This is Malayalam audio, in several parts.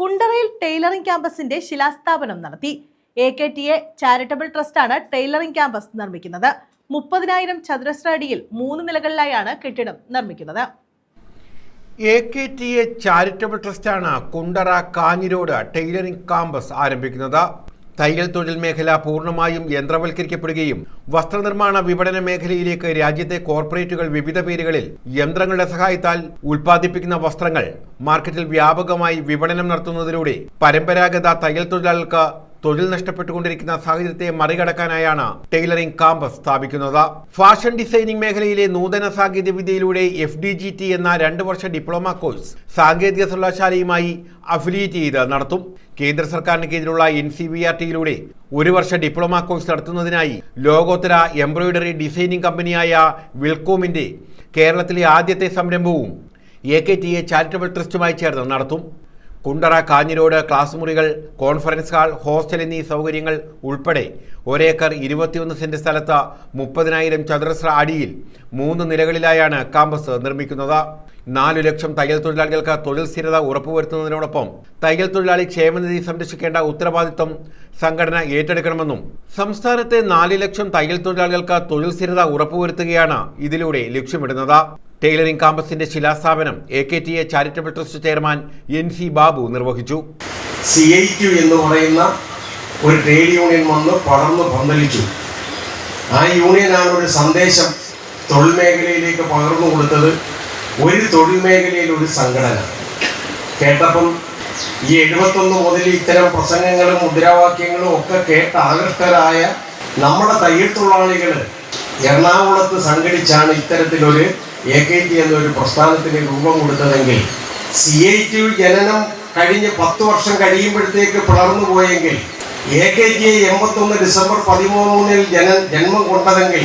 കുണ്ടറയിൽ ടൈലറിംഗ് ക്യാമ്പസിന്റെ ശിലാസ്ഥാപനം നടത്തി. A K T A charitable ട്രസ്റ്റാണ് tailoring campus നിർമ്മിക്കുന്നത്. മുപ്പതിനായിരം ചതുരശ്ര അടിയിൽ മൂന്ന് നിലകളിലായാണ് കെട്ടിടം നിർമ്മിക്കുന്നത്. A K T A charitable ട്രസ്റ്റാണ് Kundara Kanhirode tailoring campus ആരംഭിക്കുന്നത് തയ്യൽ തൊഴിൽ മേഖല പൂർണമായും യന്ത്രവൽക്കരിക്കപ്പെടുകയും വസ്ത്രനിർമ്മാണ വിപണന മേഖലയിലേക്ക് രാജ്യത്തെ കോർപ്പറേറ്റുകൾ വിവിധ പേരുകളിൽ യന്ത്രങ്ങളുടെ സഹായത്താൽ ഉൽപ്പാദിപ്പിക്കുന്ന വസ്ത്രങ്ങൾ മാർക്കറ്റിൽ വ്യാപകമായി വിപണനം നടത്തുന്നതിലൂടെ പരമ്പരാഗത തയ്യൽ തൊഴിലാളികൾക്ക് തൊഴിൽ നഷ്ടപ്പെട്ടുകൊണ്ടിരിക്കുന്ന സാഹചര്യത്തെ മറികടക്കാനായാണ് ടൈലറിംഗ് കാമ്പസ് സ്ഥാപിക്കുന്നത്. ഫാഷൻ ഡിസൈനിംഗ് മേഖലയിലെ നൂതന സാങ്കേതിക വിദ്യയിലൂടെ എഫ് ഡി ജി ടി എന്ന രണ്ട് വർഷ ഡിപ്ലോമ കോഴ്സ് സാങ്കേതിക സർവകലാശാലയുമായി അഫിലിയേറ്റ് ചെയ്ത് നടത്തും. കേന്ദ്ര സർക്കാരിന് കീഴിലുള്ള എൻ സി ബി ആർ ടിയിലൂടെ ഒരു വർഷ ഡിപ്ലോമ കോഴ്സ് നടത്തുന്നതിനായി ലോകോത്തര എംബ്രോയിഡറി ഡിസൈനിംഗ് കമ്പനിയായ വിൽക്കോമിന്റെ കേരളത്തിലെ ആദ്യത്തെ സംരംഭവും A K T A charitable ട്രസ്റ്റുമായി ചേർന്ന് നടത്തും. കുണ്ടറ കാഞ്ഞിരോട് ക്ലാസ് മുറികൾ കോൺഫറൻസ് ഹാൾ ഹോസ്റ്റൽ എന്നീ സൗകര്യങ്ങൾ ഉൾപ്പെടെ ഒരേക്കർ ഇരുപത്തിയൊന്ന് സെന്റ് സ്ഥലത്ത് മുപ്പതിനായിരം ചതുരശ്ര അടിയിൽ മൂന്ന് നിലകളിലായാണ് കാമ്പസ് നിർമ്മിക്കുന്നത്. നാലു ലക്ഷം തയ്യൽ തൊഴിലാളികൾക്ക് തൊഴിൽ സ്ഥിരത ഉറപ്പുവരുത്തുന്നതിനോടൊപ്പം തയ്യൽ തൊഴിലാളി ക്ഷേമനിധി സംരക്ഷിക്കേണ്ട ഉത്തരവാദിത്വം സംഘടന ഏറ്റെടുക്കണമെന്നും സംസ്ഥാനത്തെ നാല് ലക്ഷം തയ്യൽ തൊഴിലാളികൾക്ക് തൊഴിൽ സ്ഥിരത ഉറപ്പുവരുത്തുകയാണ് ഇതിലൂടെ ലക്ഷ്യമിടുന്നത്. ടൈലറിംഗ് കാമ്പസിന്റെ ശിലാസ്ഥാപനം A K T A charitable trust chairman N C Babu നിർവഹിച്ചു. സി ഐ ക്യു എന്ന് പറയുന്ന ഒരു ട്രേഡ് യൂണിയൻ വന്ന് പടർന്ന് പന്തലിച്ചു. ആ യൂണിയനാണ് ഒരു സന്ദേശം തൊഴിൽ മേഖലയിലേക്ക് പകർന്നു കൊടുത്തത്. ഒരു തൊഴിൽ മേഖലയിൽ ഒരു സംഘടന. കേട്ടപ്പം ഈ എഴുപത്തൊന്ന് മുതൽ ഇത്തരം പ്രസംഗങ്ങളും മുദ്രാവാക്യങ്ങളും ഒക്കെ കേട്ട് ആകൃഷ്ടരായ നമ്മുടെ തയ്യൽ തൊഴിലാളികൾ എറണാകുളത്ത് സംഘടിച്ചാണ് ഇത്തരത്തിലൊരു എ കെ ടി എന്നൊരു പ്രസ്ഥാനത്തിന് രൂപം കൊടുത്തതെങ്കിൽ സി ഐ ടി ജനനം കഴിഞ്ഞ് പത്ത് വർഷം കഴിയുമ്പോഴത്തേക്ക് പിളർന്നു പോയെങ്കിൽ എ കെ ടി എൺപത്തൊന്ന് ഡിസംബർ പതിമൂന്നിൽ ജന ജന്മം കൊണ്ടതെങ്കിൽ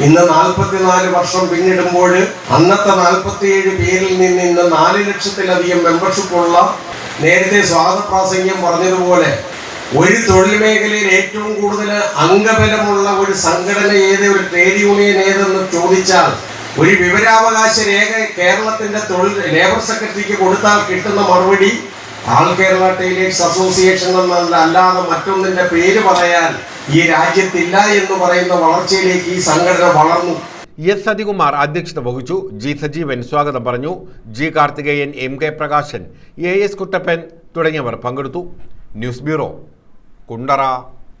ഇന്ന് നാൽപ്പത്തിനാല് വർഷം പിന്നിടുമ്പോൾ അന്നത്തെ നാൽപ്പത്തിയേഴ് പേരിൽ നിന്ന് ഇന്ന് നാല് ലക്ഷത്തിലധികം മെമ്പർഷിപ്പുള്ള നേരത്തെ സ്വാതപ്രാസംഗ്യം പറഞ്ഞതുപോലെ ഒരു തൊഴിൽ മേഖലയിൽ ഏറ്റവും കൂടുതൽ അംഗബലമുള്ള ഒരു സംഘടന ഏത് ഒരു ട്രേഡ് യൂണിയൻ ഏതെന്ന് ചോദിച്ചാൽ ഒരു വിവരാവകാശ രേഖ കേരളത്തിന്റെ തൊഴിൽ ലേബർ സെക്രട്ടറിക്ക് കൊടുത്താൽ കിട്ടുന്ന മറുപടി ആൾ കേരള ടൈലേഴ്സ് അസോസിയേഷൻ അല്ലാതെ മറ്റൊന്നിന്റെ പേര് പറയാൻ ഈ രാജ്യത്തില്ല എന്ന് പറയുന്ന വളർച്ചയിലേക്ക് ഈ സംഘടന വളർന്നു. എസ് സതികുമാർ അധ്യക്ഷത വഹിച്ചു. ജി സജീവൻ സ്വാഗതം പറഞ്ഞു. G Karthikeyan M K Prakashan A S Kuttappan തുടങ്ങിയവർ പങ്കെടുത്തു. News bureau Kundara.